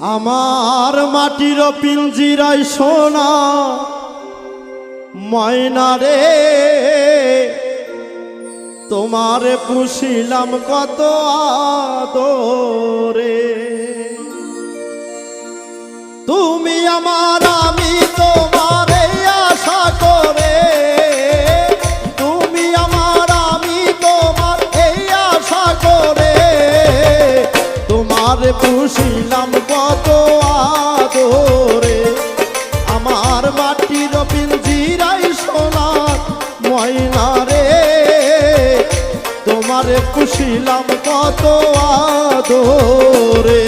আমার মাটির পিঞ্জিরাই সোনা ময়না রে তোমারে পুষিলাম কত আদরে। তুমি আমার আমি তোমার আদরে আমার মাটির পিঞ্জিরাই সোনার ময়না রে তোমার পুষিলাম কত আদরে।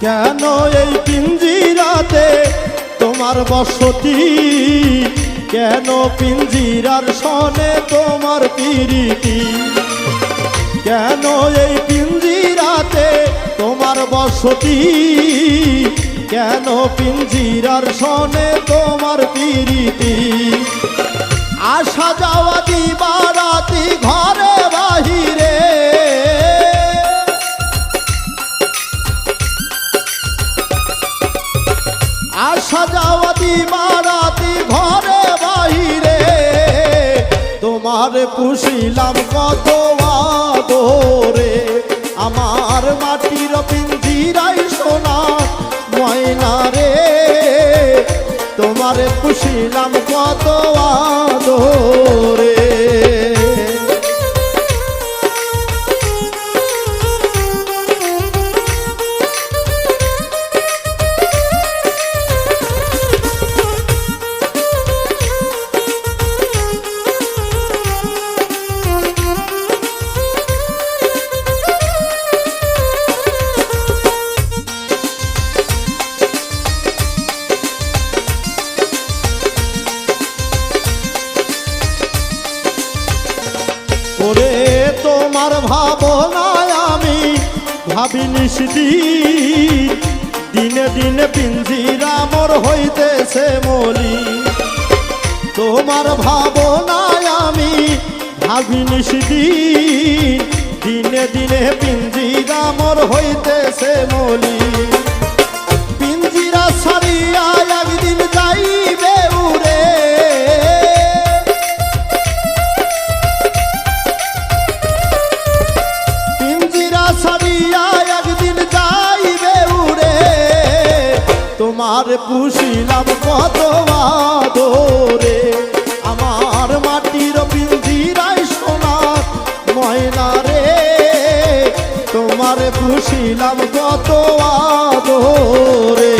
কেন এই পিঞ্জিরাতে? তোমার বসতি কেন পিঞ্জিরার সনে তোমার পিরিতি? কেন এই পিঞ্জিরাতে তোমার বসতি কেন পিঞ্জিরার সনে তোমার পিরিতি? আসা যাওয়া দিবারাতি ঘরে বাহিরে তোমার পুষিলাম কত আদরে। আমার মাটির পিঞ্জিরাই সোনা ময়না রে। তোমার পুষিলাম কত আদরে। ভাবনায় আমি ভাবি নিষদিন দিনে দিনে পিঞ্জিরা মোর হইতেছে মলি। তোমার ভাবনায় আমি ভাবি নিষদিন তোমার পুষিলাম কত আদরে। আমার মাটির পিঞ্জিরাই সোনা ময়না রে। তোমার পুষিলাম কত আদরে।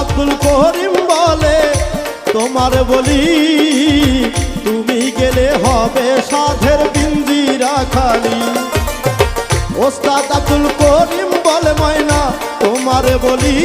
আব্দুল করিম বলে, তোমার বলি, তুমি গেলে হবে সাধের বিন্দি খালি। ওস্তাদ আব্দুল করিম বলে, ময়না, তোমার বলি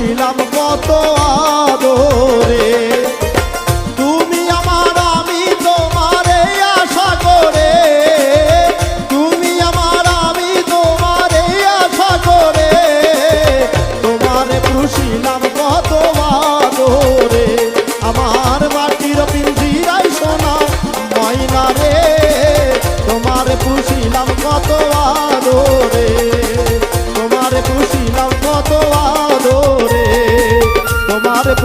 তোমারে কত আদরে।